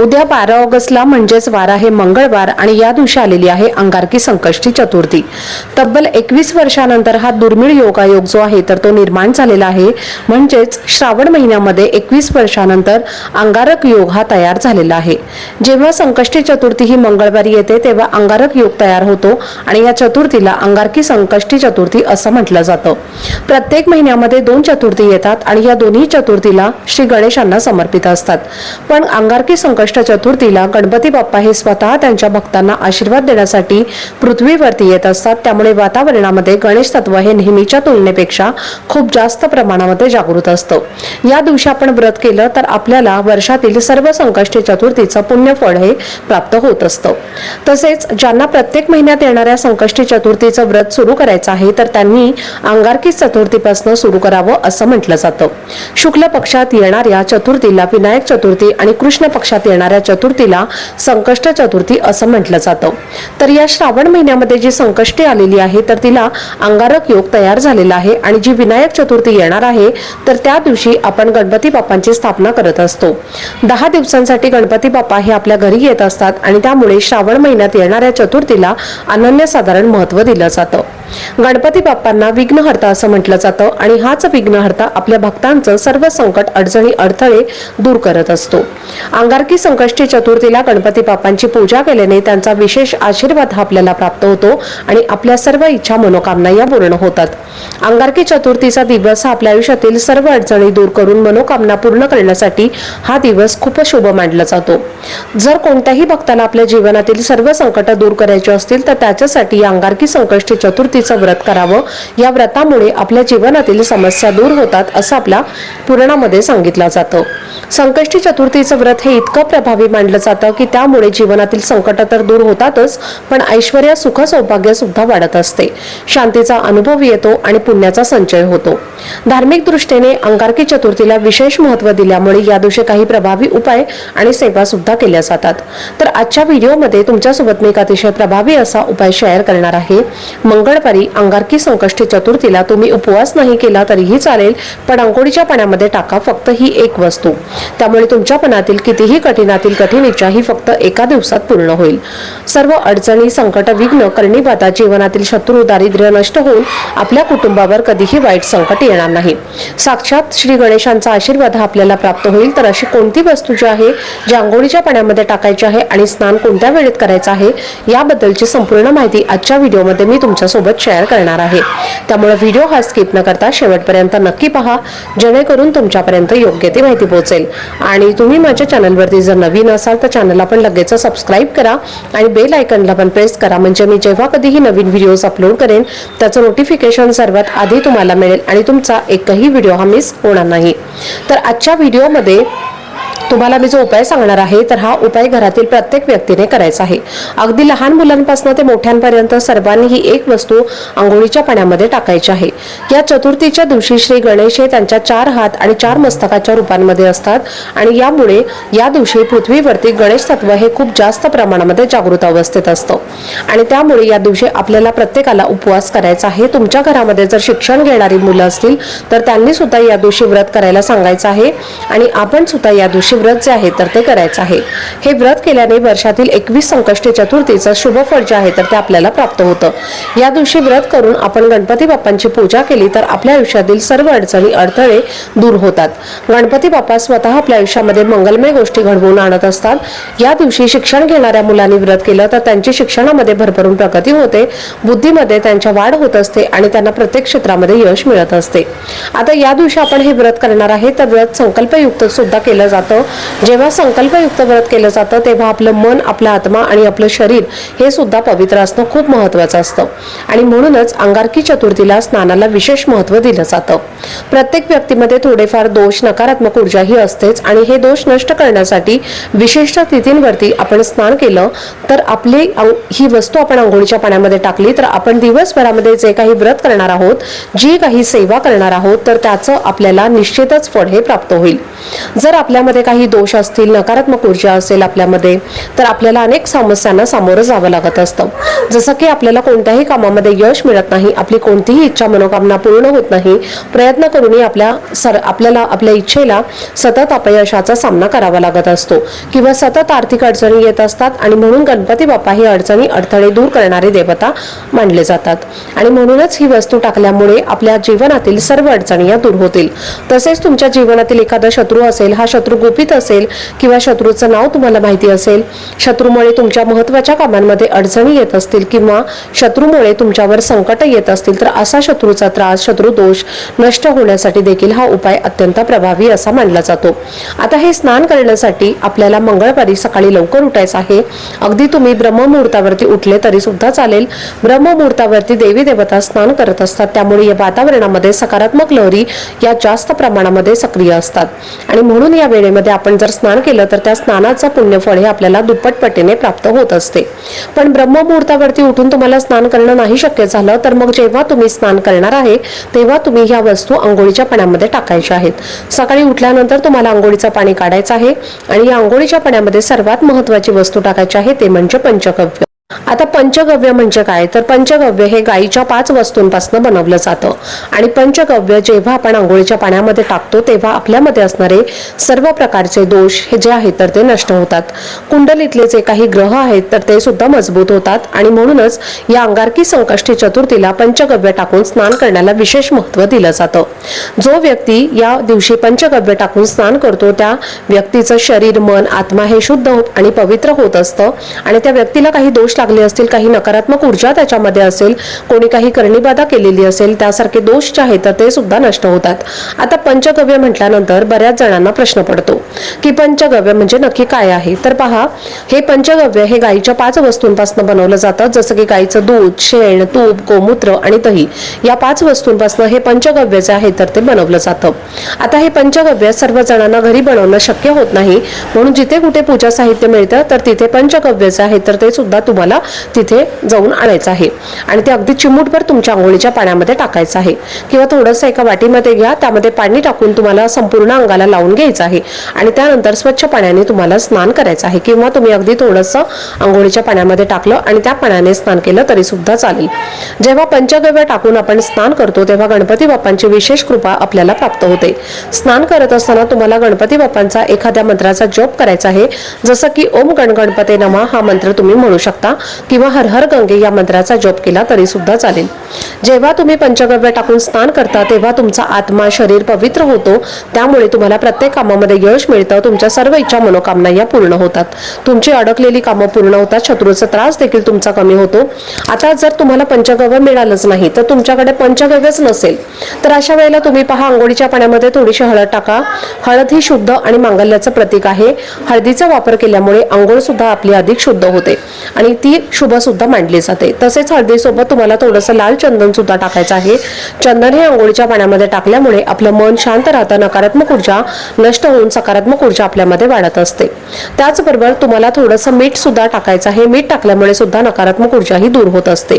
उद्या बारा ऑगस्टला म्हणजेच वारा हे मंगळवार आणि या दिवशी आलेली आहे अंगारकी संकष्टी चतुर्थी. तब्बल एकवीस वर्षानंतर हा दुर्मिळ योगायोग जो आहे तर तो निर्माण झालेला आहे. म्हणजेच श्रावण महिन्यामध्ये एकवीस वर्षानंतर अंगारक योग हा तयार झालेला आहे. जेव्हा संकष्टी चतुर्थी ही मंगळवारी येते तेव्हा अंगारक योग तयार होतो आणि या चतुर्थीला अंगारकी संकष्टी चतुर्थी असं म्हटलं जातं. प्रत्येक महिन्यामध्ये दोन चतुर्थी येतात आणि या दोन्ही चतुर्थीला श्री गणेशांना समर्पित असतात. पण अंगारकी संकष्ट चतुर्थीला गणपती बाप्पा हे स्वतः त्यांच्या भक्तांना आशीर्वाद देण्यासाठी पृथ्वीवरती येत असतात. त्यामुळे वातावरणामध्ये गणेश तत्व हे नेहमीच्या तुलनेपेक्षा खूप जास्त प्रमाणामध्ये जागृत असतं. या दिवशी आपण व्रत केलं तर आपल्याला वर्षातील सर्व संकष्टी चतुर्थीचं पुण्यफळ हे प्राप्त होत असतं. तसेच ज्यांना प्रत्येक महिन्यात येणाऱ्या संकष्टी चतुर्थीचं व्रत सुरू करायचं आहे तर त्यांनी अंगारकी चतुर्थीपासून सुरू करावं असं म्हटलं जातं. शुक्ल पक्षात येणाऱ्या चतुर्थीला विनायक चतुर्थी आणि कृष्ण पक्षात येणाऱ्या चतुर्थीला संकष्ट चतुर्थी असं म्हटलं जातं. तर या श्रावण महिन्यामध्ये जी संकष्टी आलेली आहे तर तिला अंगारक योग तयार झालेला आहे आणि जी विनायक चतुर्थी येणार आहे तर त्या दिवशी आपण गणपती बाप्पांची स्थापना करत असतो. दहा दिवसांसाठी गणपती बाप्पा हे आपल्या घरी येत असतात आणि त्यामुळे श्रावण महिन्यात येणाऱ्या चतुर्थीला अनन्यसाधारण महत्त्व दिलं जातं. गणपती बाप्पांना विघ्नहर्ता असं म्हटलं जातं आणि हाच विघ्नहर्ता आपल्या भक्तांचं सर्व संकट अडचणी अडथळे दूर करत असतो. अंगारकी संकष्टी चतुर्थीला गणपती बाप्पांची पूजा केल्याने त्यांचा विशेष आशीर्वाद हा आपल्याला प्राप्त होतो आणि आपल्या सर्व इच्छा मनोकामना या पूर्ण होतात. अंगारकी चतुर्थीचा दिवस हा आपल्या आयुष्यातील सर्व अडचणी दूर करून मनोकामना पूर्ण करण्यासाठी हा दिवस खूप शुभ मानला जातो. जर कोणत्याही भक्ताला आपल्या जीवनातील सर्व संकट दूर करायचे असतील तर त्याच्यासाठी अंगारकी संकष्टी चतुर्थी चतुर्थीचं व्रत करावं. या व्रतामुळे आपल्या जीवनातील समस्या दूर होतात असं आपल्या पुराणामध्ये सांगितलं जातं. संकष्टी चतुर्थीचं व्रत हे इतकं प्रभावी मानलं जातं की त्यामुळे जीवनातील संकट तर दूर होतातच पण ऐश्वर्या सुख सौभाग्य सुद्धा वाढत असते. शांतीचा अनुभव येतो आणि पुण्याचा संचय होतो. धार्मिक दृष्टीने अंगारकी चतुर्थीला विशेष महत्त्व दिल्यामुळे या दिवशी काही प्रभावी उपाय आणि सेवा सुद्धा केल्या जातात. तर आजच्या व्हिडिओमध्ये तुमच्यासोबत मी एक अतिशय प्रभावी असा उपाय शेअर करणार आहे. मंगळवारी अंगारकी संकष्टी चतुर्थीला तुम्ही उपवास नाही केला तरीही चालेल पण अंघोळीच्या पाण्यामध्ये टाका फक्त ही एक वस्तू. त्यामुळे तुमच्या मनातील कितीही कठीणातील कठीण इच्छा ही फक्त एका दिवसात पूर्ण होईल. सर्व अडचणी संकट विघ्न करणीबाधा जीवनातील शत्रू दारिद्र्य नष्ट होऊन आपल्या कुटुंबावर कधीही वाईट संकट येणार नाही. साक्षात श्री गणेशांचा आशीर्वाद हा आपल्याला प्राप्त होईल. तर अशी कोणती वस्तू जी आहे जी आंघोळीच्या पाण्यामध्ये टाकायची आहे आणि स्नान कोणत्या वेळेत करायचं आहे याबद्दलची संपूर्ण माहिती आजच्या व्हिडिओमध्ये मी तुमच्यासोबत शेअर करणार आहे. त्यामुळे व्हिडिओ हा स्किप न करता शेवटपर्यंत नक्की पहा जेणेकरून तुमच्यापर्यंत योग्य ती माहिती पोहोचेल. आणि तुम्ही माझ्या चॅनलवरती जर नवीन असाल तर चॅनलला पण लगेच सबस्क्राईब करा आणि बेल आयकनला पण प्रेस करा. म्हणजे मी जेव्हा कधीही नवीन व्हिडिओज अपलोड करेन त्याचं नोटिफिकेशन सर्वात आधी तुम्हाला मिळेल आणि तुमचं एकही व्हिडिओ हा मिस होणार नाही. तर आजच्या व्हिडिओमध्ये तुम्हाला मी जो उपाय सांगणार आहे तर हा उपाय घरातील प्रत्येक व्यक्तीने करायचा आहे. अगदी लहान मुलांपासून ते मोठ्यांपर्यंत सर्वांनी ही एक वस्तू आंघोळीच्या पाण्यामध्ये टाकायची आहे. या चतुर्थीच्या दिवशी श्री गणेश हे त्यांच्या चार हात आणि चार मस्तकाच्या रूपांमध्ये असतात आणि यामुळे या दिवशी पृथ्वीवरती गणेश तत्व हे खूप जास्त प्रमाणामध्ये जागृत अवस्थेत असतं. आणि त्यामुळे या दिवशी आपल्याला प्रत्येकाला उपवास करायचा आहे. तुमच्या घरामध्ये जर शिक्षण घेणारी मुलं असतील तर त्यांनी सुद्धा या दिवशी व्रत करायला सांगायचं आहे. आणि आपण सुद्धा या दिवशी व्रत जे आहे तर ते करायचं आहे. हे व्रत केल्याने वर्षातील एकवीस संकष्टी चतुर्थीचं शुभ फळ जे आहे तर ते आपल्याला प्राप्त होतं. या दिवशी व्रत करून आपण गणपती बाप्पांची पूजा केली तर आपल्या आयुष्यातील सर्व अडचणी अडथळे दूर होतात. गणपती बाप्पा स्वतः आपल्या आयुष्यामध्ये मंगलमय गोष्टी घडवून आणत असतात. या दिवशी शिक्षण घेणाऱ्या मुलांनी व्रत केलं तर त्यांची शिक्षणामध्ये भरभरून प्रगती होते बुद्धीमध्ये त्यांच्या वाढ होत असते आणि त्यांना प्रत्येक क्षेत्रामध्ये यश मिळत असते. आता या दिवशी आपण हे व्रत करणार आहे तर व्रत संकल्पयुक्त सुद्धा केलं जातं. जेव्हा संकल्पयुक्त व्रत केलं जातं तेव्हा आपलं मन आपला आत्मा आणि आपलं शरीर हे सुद्धा पवित्र असणं खूप महत्वाचं असतं. आणि म्हणूनच अंगारकी चतुर्थीला स्नानाला विशेष महत्त्व दिलं जातं. प्रत्येक व्यक्तीमध्ये थोडेफार दोष नकारात्मक ऊर्जाही असतेच आणि हे दोष नष्ट करण्यासाठी विशिष्ट तिथींवरती आपण स्नान केलं तर आपली ही वस्तू आपण आंघोळीच्या पाण्यामध्ये टाकली तर आपण दिवसभरामध्ये जे काही व्रत करणार आहोत जी काही सेवा करणार आहोत तर त्याचं आपल्याला निश्चितच फळ हे प्राप्त होईल. जर आपल्यामध्ये काही दोष असतील नकारात्मक ऊर्जा असेल आपल्यामध्ये तर आपल्याला अनेक समस्यांना सामोरं जावं लागत असतं. जसं की आपल्याला कोणत्याही कामामध्ये यश मिळत नाही आपली कोणतीही इच्छा मनोकामना पूर्ण होत नाही प्रयत्न करूनही आपल्या सर आपल्याला आपल्या इच्छेला सतत अपयशाचा सामना करावा लागत असतो. किंवा सतत आर्थिक अडचणी येत असतात आणि म्हणून गणपती बाप्पा ही अडचणी अडथळे दूर करणारे देवता मानले जातात. आणि म्हणूनच ही वस्तू टाकल्यामुळे आपल्या जीवनातील सर्व अडचणी या दूर होतील. तसेच तुमच्या जीवनातील एखादा शत्रू असेल हा शत्रू गुपित असेल किंवा शत्रूचं नाव तुम्हाला माहिती असेल शत्रूमुळे तुमच्या महत्त्वाच्या कामांमध्ये अडचणी येत असतील किंवा शत्रूमुळे तुमच्यावर संकट येत असतील तर असा शत्रूचा त्रास शत्रू दोष नष्ट होण्यासाठी देखील हा उपाय अत्यंत प्रभावी असा मानला जातो. आता हे स्नान करण्यासाठी आपल्याला मंगळवारी सकाळी लवकर उठायचं आहे. अगदी तुम्ही ब्रह्ममुहूर्तावरती उठले तरी सुद्धा चालेल. ब्रह्ममुहूर्तावरती देवी देवता स्नान करत असतात त्यामुळे या वातावरणामध्ये सकारात्मक लहरी या जास्त प्रमाणामध्ये सक्रिय असतात. आणि म्हणून या वेळेमध्ये आपण जर स्नान केलं तर त्या स्नानाचं पुण्यफळ हे आपल्याला दुप्पट पटीने प्राप्त होत असते. पण ब्रह्ममुहूर्तावरती उठून तुम्हाला स्नान करणं नाही शक्य झालं तर मग जेव्हा तुम्ही स्नान करणार आहे तेव्हा तुम्ही ह्या वस्तू आंघोळीच्या पाण्यामध्ये टाकायच्या आहेत. सकाळी उठल्यानंतर तुम्हाला आंघोळीचं पाणी काढायचं आहे आणि या आंघोळीच्या पाण्यामध्ये सर्वात महत्वाची वस्तू टाकायची आहे ते म्हणजे पंचकव्य आता पंचगव्य म्हणजे काय? तर पंचगव्य हे गायीच्या पाच वस्तूंपासून बनवलं जातं. आणि पंचगव्य जेव्हा आपण आंघोळीच्या पाण्यामध्ये टाकतो तेव्हा आपल्यामध्ये असणारे सर्व प्रकारचे दोष हे जे आहेत तर ते नष्ट होतात. कुंडलीतले जे काही ग्रह आहेत तर ते सुद्धा मजबूत होतात. आणि म्हणूनच या अंगारकी संकष्टी चतुर्थीला पंचगव्य टाकून स्नान करण्याला विशेष महत्त्व दिलं जातं. जो व्यक्ती या दिवशी पंचगव्य टाकून स्नान करतो त्या व्यक्तीचं शरीर मन आत्मा हे शुद्ध होत आणि पवित्र होत असतं. आणि त्या व्यक्तीला काही दोष लागले असतील काही नकारात्मक ऊर्जा त्याच्यामध्ये असेल कोणी काही करणीबाधा केलेली असेल त्यासारखे दोष जे आहेत तर ते सुद्धा नष्ट होतात. आता पंचगव्य म्हटल्यानंतर बऱ्याच जणांना प्रश्न पडतो की पंचगव्य म्हणजे नक्की काय आहे? तर पहा हे पंचगव्य हे गायीच्या पाच वस्तूंपासून बनवलं जातं जसं की गायीचं दूध शेण तूप गोमूत्र आणि दही. या पाच वस्तूंपासून हे पंचगव्य जे आहे तर ते बनवलं जातं. आता हे पंचगव्य सर्व जणांना घरी बनवणं शक्य होत नाही म्हणून जिथे कुठे पूजा साहित्य मिळतं तर तिथे पंचगव्य जे आहे तर ते सुद्धा तुम्हाला तिथे जाऊन आणायचं आहे. आणि ते अगदी चिमूटभर तुमच्या आंघोळीच्या पाण्यामध्ये टाकायचं आहे. किंवा थोडंसं एका वाटीमध्ये घ्या त्यामध्ये पाणी टाकून तुम्हाला संपूर्ण अंगाला लावून घ्यायचं आहे. आणि त्यानंतर स्वच्छ पाण्याने तुम्हाला स्नान करायचं आहे. किंवा तुम्ही अगदी थोडंसं आंघोळीच्या पाण्यामध्ये टाकलं आणि त्या पाण्याने स्नान केलं तरी सुद्धा चालेल. जेव्हा पंचगव्य टाकून आपण स्नान करतो तेव्हा गणपती बाप्पांची विशेष कृपा आपल्याला प्राप्त होते. स्नान करत असताना तुम्हाला गणपती बाप्पांचा एखाद्या मंत्राचा जप करायचा आहे. जसं की ओम गण गणपते नमा हा मंत्र तुम्ही म्हणू शकता. किंवा हर हर गंगे या मंत्राचा जप केला तरी सुद्धा चालेल. जेव्हा तुम्ही पंचगव्य टाकून स्नान करता तेव्हा तुमचा आत्मा शरीर पवित्र होतो. त्यामुळे तुम्हाला प्रत्येक कामामध्ये यश मिळतं. तुमच्या सर्व इच्छा मनोकामना या पूर्ण होतात. तुमची अडकलेली कामं पूर्ण होतात. शत्रूचा त्रास देखील तुमचा कमी होतो. आता जर तुम्हाला पंचगव्य मिळालंच नाही तर तुमच्याकडे पंचगव्यच नसेल तर अशा वेळेला तुम्ही पहा आंघोळीच्या पाण्यामध्ये थोडीशी हळद टाका. हळद ही शुद्ध आणि मांगल्याचं प्रतीक आहे. हळदीचा वापर केल्यामुळे आंघोळ सुद्धा आपली अधिक शुद्ध होते आणि ती शुभ सुद्धा मांडली जाते. तसेच हळदीसोबत तुम्हाला थोडंसं लाल चंदन सुद्धा टाकायचं आहे. चंदन हे आंघोळीच्या पाण्यामध्ये टाकल्यामुळे आपलं मन शांत राहतं नकारात्मक ऊर्जा नष्ट होऊन सकारात्मक ऊर्जा आपल्यामध्ये वाढत असते. त्याचबरोबर तुम्हाला थोडंसं मीठ सुद्धा टाकायचं आहे. मीठ टाकल्यामुळे सुद्धा नकारात्मक ऊर्जा ही दूर होत असते.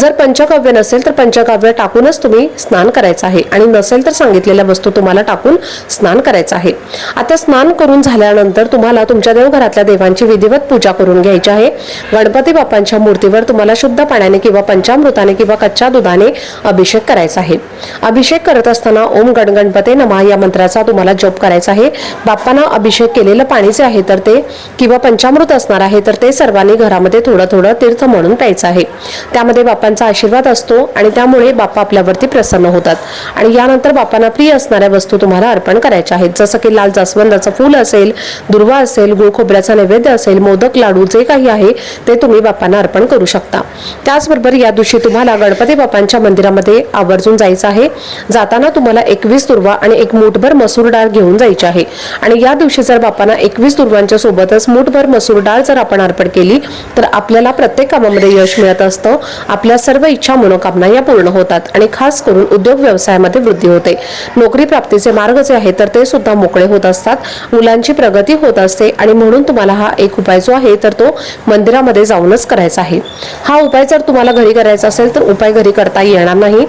जर पंचकाव्य नसेल तर पंचकाव्य टाकूनच तुम्ही स्नान करायचं आहे. आणि नसेल तर सांगितलेल्या वस्तू तुम्हाला टाकून स्नान करायचं आहे. आता स्नान करून झाल्यानंतर तुम्हाला तुमच्या देवघरातल्या देवांची विधिवत पूजा करून घ्यायची आहे. गणपती बाप्पांच्या मूर्तीवर तुम्हाला शुद्ध पाण्याने किंवा पंचामृताने किंवा कच्च्या दुधाने अभिषेक करायचा आहे. अभिषेक करत असताना ओम गणगणपते नमा या मंत्राचा तुम्हाला जप करायचा आहे. बाप्पांना अभिषेक केलेलं पाणी जे आहे तर ते किंवा पंचामृत असणार आहे तर ते सर्वांनी घरामध्ये थोडं थोडं तीर्थ म्हणून प्यायचं आहे. त्यामध्ये बाप्पांचा आशीर्वाद असतो आणि त्यामुळे बाप्पा आपल्यावरती प्रसन्न होतात. आणि यानंतर बाप्पांना प्रिय असणाऱ्या वस्तू तुम्हाला अर्पण करायच्या आहेत. जसं की लाल जास्वंदाचं फूल असेल दुर्वा असेल गुळ खोबऱ्याचा नैवेद्य असेल मोदक लाडू जे काही आहे ते तुम्ही बाप्पांना अर्पण करू शकता. त्याचबरोबर या दिवशी तुम्हाला गणपती गणपती बाप्पांच्या मंदिरामध्ये आवर्जून जायचं आहे. जाताना तुम्हाला एकवीस तुरवा आणि एक मूठभर मसूर डाळ घेऊन जायची आहे. आणि या दिवशी जर बाप्पांना एकवीस तुरवांच्या सोबतच मूठभर मसूर डाळ जर आपण अर्पण केली तर आपल्याला प्रत्येक कामामध्ये यश मिळत असतं. आपल्या सर्व इच्छा मनोकामना या पूर्ण होतात आणि खास करून उद्योग व्यवसायामध्ये वृद्धी होते. नोकरी प्राप्तीचे मार्ग जे आहेत तर ते सुद्धा मोकळे होत असतात. मुलांची प्रगती होत असते आणि म्हणून तुम्हाला हा एक उपाय जो आहे तर तो मंदिरामध्ये जाऊनच करायचा आहे. हा उपाय जर तुम्हाला घरी करायचा असेल तर उपाय घरी करता येणार नाही.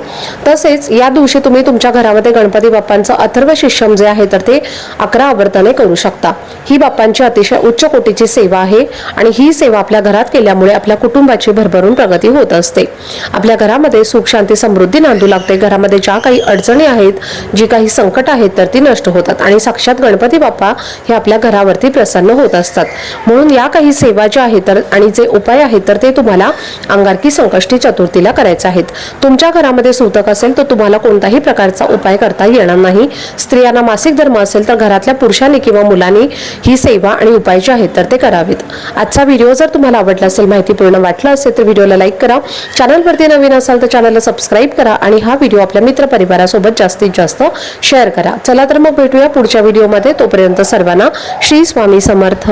तसेच या दिवशी तुम्ही तुमच्या घरामध्ये गणपती बाप्पांचं अथर्व शिष्यम जे आहे तर ते अकरा आवर्तने करू शकता. ही बाप्पांची अतिशय उच्च कोटीची सेवा आहे आणि ही सेवा आपल्या घरात केल्यामुळे आपल्या कुटुंबाची भरभरून प्रगती होत असते. आपल्या घरामध्ये सुख शांती समृद्धी नांदू लागते. घरामध्ये ज्या काही अडचणी आहेत जी काही संकट आहेत तर ती नष्ट होतात आणि साक्षात गणपती बाप्पा हे आपल्या घरावरती प्रसन्न होत असतात. म्हणून या काही सेवा ज्या आहेत तर आणि जे उपाय आहेत तर ते तुम्हाला अंगारकी संकष्टी चतुर्थीला करायचे आहेत. तुमच्या घरामध्ये सूतक असेल तर तुम्हाला कोणताही प्रकारचा उपाय करता येणार नाही. स्त्रियांना मासिक धर्म असेल तर घरातल्या पुरुषांनी किंवा मुलांनी ही सेवा आणि उपाय जे आहेत तर ते करावेत. आजचा व्हिडिओ जर तुम्हाला आवडला असेल माहितीपूर्ण वाटला असेल तर व्हिडिओला लाईक करा. चॅनलवरती नवीन असाल तर चॅनलला सबस्क्राईब करा आणि हा व्हिडिओ आपल्या मित्रपरिवारासोबत जास्तीत जास्त शेअर करा. चला तर मग भेटूया पुढच्या व्हिडिओमध्ये. तोपर्यंत सर्वांना श्री स्वामी समर्थ.